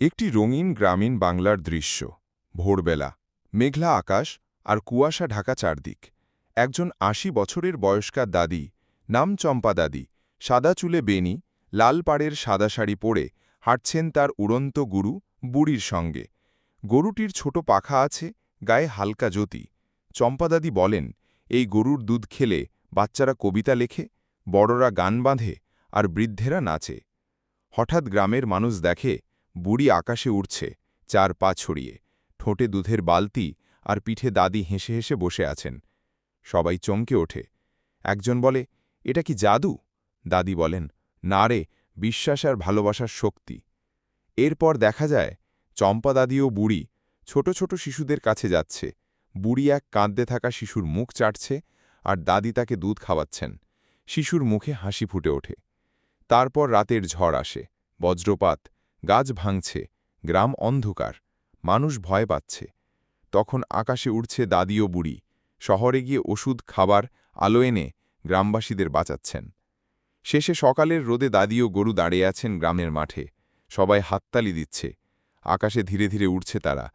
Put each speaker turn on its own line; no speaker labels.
একটি রঙিন গ্রামীণ বাংলার দৃশ্য, ভোরবেলা, মেঘলা আকাশ আর কুয়াশা ঢাকা চারদিক। একজন আশি বছরের বয়স্কার দাদি, নাম চম্পা দাদি, সাদা চুলে বেনি লাল পাড়ের সাদা শাড়ি পরে হাঁটছেন তার উড়ন্ত গুরু বুড়ির সঙ্গে। গরুটির ছোট পাখা আছে, গায়ে হালকা জ্যোতি। চম্পাদাদি বলেন, এই গরুর দুধ খেলে বাচ্চারা কবিতা লেখে, বড়রা গান বাঁধে আর বৃদ্ধেরা নাচে। হঠাৎ গ্রামের মানুষ দেখে বুড়ি আকাশে উঠছে চার পা ছড়িয়ে। ঠোঁটে দুধের বালতি আর পিঠে দাদি হেসে হেসে বসে আছেন। সবাই চমকে ওঠে। একজন বলে, এটা কি জাদু? দাদি বলেন, না রে, বিশ্বাস আর ভালোবাসার শক্তি। এরপর দেখা যায়, চম্পা দাদি ও বুড়ি ছোট ছোট শিশুদের কাছে যাচ্ছে। বুড়ি এক কাঁদতে থাকা শিশুর মুখ চাটছে আর দাদি তাকে দুধ খাওয়াচ্ছেন। শিশুর মুখে হাসি ফুটে ওঠে। তারপর রাতের ঝড় আসে। বজ্রপাত। গাছ ভাঙছে, গ্রাম অন্ধকার, মানুষ ভয় পাচ্ছে। তখন আকাশে উঠছে দাদিও বুড়ি, শহরে গিয়ে ওষুধ, খাবার, আলো এনে গ্রামবাসীদের বাঁচাচ্ছেন। শেষে সকালের রোদে দাদিও গরু দাঁড়িয়ে আছেন গ্রামের মাঠে, সবাই হাততালি দিচ্ছে, আকাশে ধীরে ধীরে উঠছে তারা।